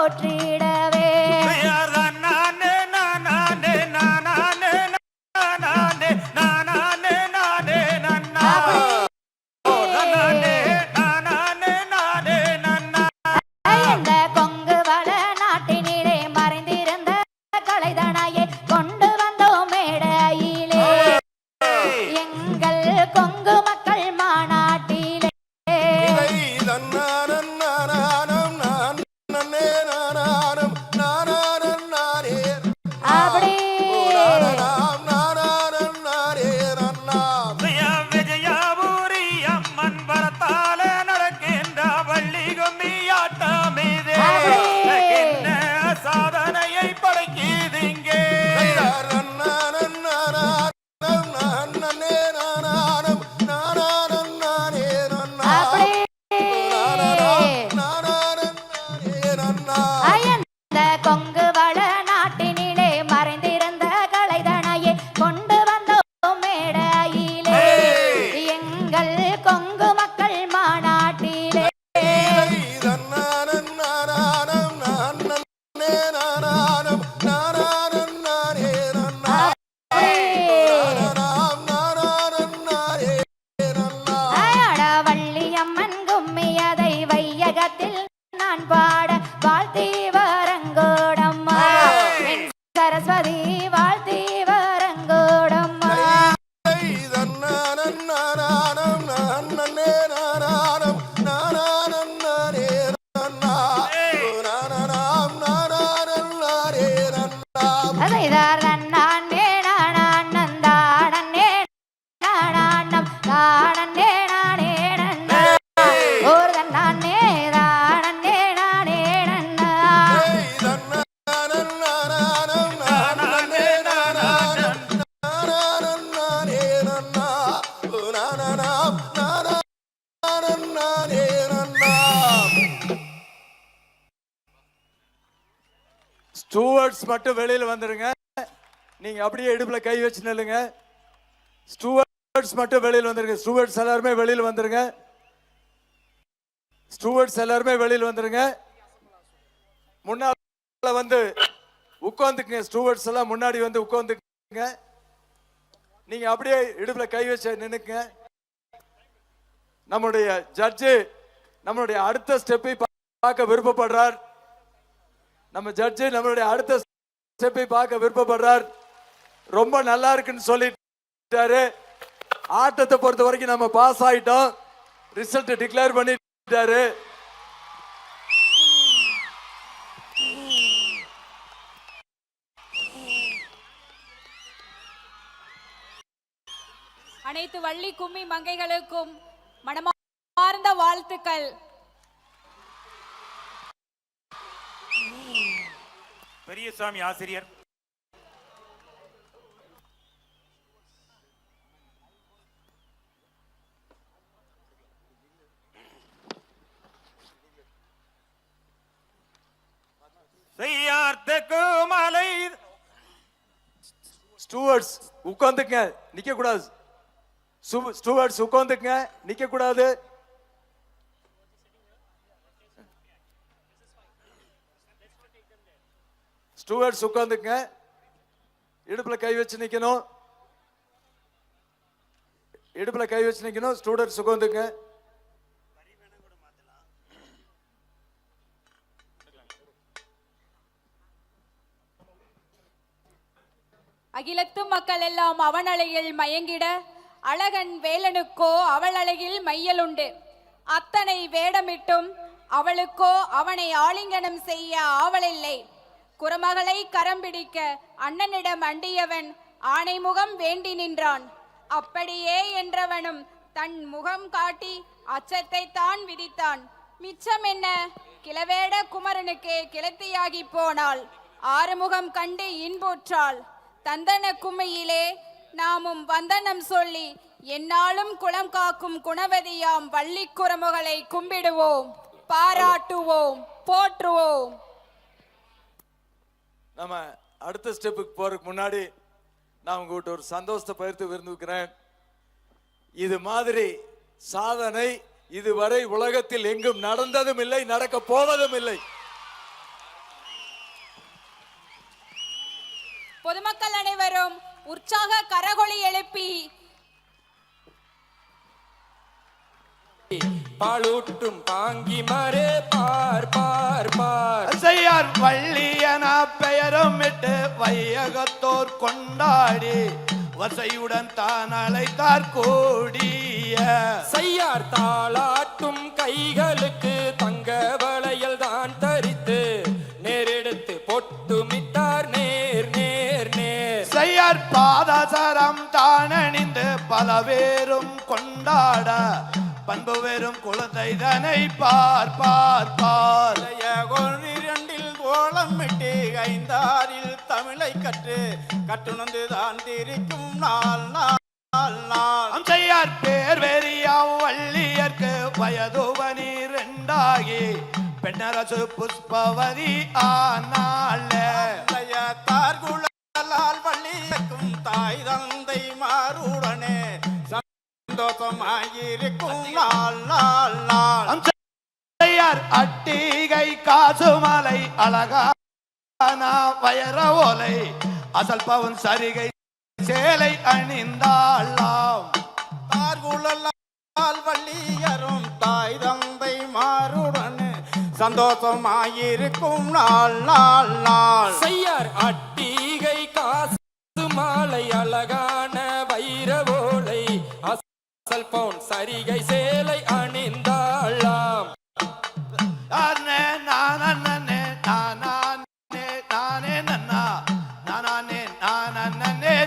போற்றி Bye. Stewards மட்டும் வெளியில் வந்துடுங்க நீங்கள் அப்படியே இடுப்பில் கை வச்சு நில்லுங்க. ஸ்டூவர்ட்ஸ் மட்டும் வெளியில் வந்துருங்க. ஸ்டூவர்ட்ஸ் எல்லாருமே வெளியில் வந்துருங்க. ஸ்டூவர்ட்ஸ் எல்லாருமே வெளியில் வந்துருங்க. முன்னால் வந்து உட்காந்துக்குங்க ஸ்டூவர்ட்ஸ் எல்லாம் முன்னாடி வந்து உட்காந்துக்குங்க நீங்க அப்படியே இடுப்புல கை வச்சு நின்னுக்குங்க. நம்முடைய ஜட்ஜு நம்மளுடைய அடுத்த ஸ்டெப்பை பார்க்க விருப்பப்படுறார். நம்ம ஜட்ஜு நம்மளுடைய அடுத்த ஸ்டெப்பை பார்க்க விருப்பப்படுறார். ரொம்ப நல்லா இருக்குன்னு சொல்லிட்டாரு. ஆட்டத்தை பொறுத்த வரைக்கும் நம்ம பாஸ் ஆயிட்டோம். ரிசல்ட் டிக்ளேர் பண்ணிட்டாரு. அனைத்து வள்ளி கும்மி மங்கைகளுக்கும் மனமார்ந்த வாழ்த்துக்கள். பெரியசாமி ஆசிரியர். செய்யார்த்தக்கு மலை ஸ்டூவர்ட்ஸ் உட்காந்துக்குங்க நிக்க கூடாது ஸ்டூவர்ட்ஸ் உட்காந்துக்குங்க நிக்க கூடாது ஸ்டூவர்ட்ஸ் உட்காந்துக்குங்க. இடுப்புல கை வச்சு நிக்கணும். இடுப்புல கை வச்சு நிக்கணும். ஸ்டூடெண்ட்ஸ் உட்காந்துக்குங்க. அகிலத்து மக்கள் எல்லாம் அவனலையில் மயங்கிட அழகன் வேலனுக்கோ அவள் அழகில் மையலுண்டு அத்தனை வேடமிட்டும் அவளுக்கோ அவனை ஆலிங்கனம் செய்ய ஆவலில்லை குரமகளை கரம் பிடிக்க அண்ணனிடம் அண்டியவன் ஆணைமுகம் வேண்டி நின்றான். அப்படியே என்றவனும் தன் முகம் காட்டி அச்சத்தை தான் விதித்தான். மிச்சம் என்ன? கிளவேட குமரனுக்கு கிளத்தியாகி போனாள். ஆறுமுகம் கண்டு இன்புற்றாள். தந்தன கும்மையிலே நாமும் வந்தனம் சொல்லி என்னாலும் குளம் காக்கும் குணவதியாம் வள்ளி குரமுகளை கும்பிடுவோம். பாராட்டுவோம். போற்றுவோம். நம்ம அடுத்த ஸ்டெப்புக்கு போறதுக்கு முன்னாடி நான் உங்ககிட்ட ஒரு சந்தோஷத்தை பகிர்ந்து விரும்புகிறேன். இது மாதிரி சாதனை இதுவரை உலகத்தில் எங்கும் நடந்ததும் இல்லை நடக்க போவதும் இல்லை. பொதுமக்கள் அனைவரும் உற்சாக கரகொலி எழுப்பி பாலூட்டும் பாங்கிமாரே பார் பார் பார். செய்யார் வள்ளியன பெயரும் இட்டு வையகத்தோர் கொண்டாடி வசையுடன் தான் அழைத்தார் கூடிய. செய்யார் தாளாட்டும் கைகளுக்கு தங்க வளையல் தான் தரித்து நேரெடுத்து பொட்டுமிட்டார் நேர் நேர் நேர். செய்யார் பாதசரம் தான் அணிந்து பல பேரும் கொண்டாட பண்பு வெறும் குழந்தை தனை பார் பார். பார் இரண்டில் கோலமிட்டு ஐந்தாரில் தமிழை கற்று கட்டுணர்ந்து தான் திரிக்கும் நாள் நாள் நாள் செய்யார் பேர் வெறியாம் வள்ளியர்க்கு வயது பனிரெண்டாகி பெண்ணரசு புஷ்பவதி ஆனாள். தார்குழலால் வள்ளியக்கும் தாய் காசு மாலை அழகான வயர ஓலை. அசல் பவன் சரிகை சேலை அணிந்தாளாம். தார்குழலால் வள்ளியரும் தாய் தந்தை மாறுடன் சந்தோஷமாயிருக்கும் நாள் நாள் நாள். செய்யார் அட்டிகை காசு மாலை அழகான வைரவோலை அசல் பவுன் சரிகை சேலை அணிந்த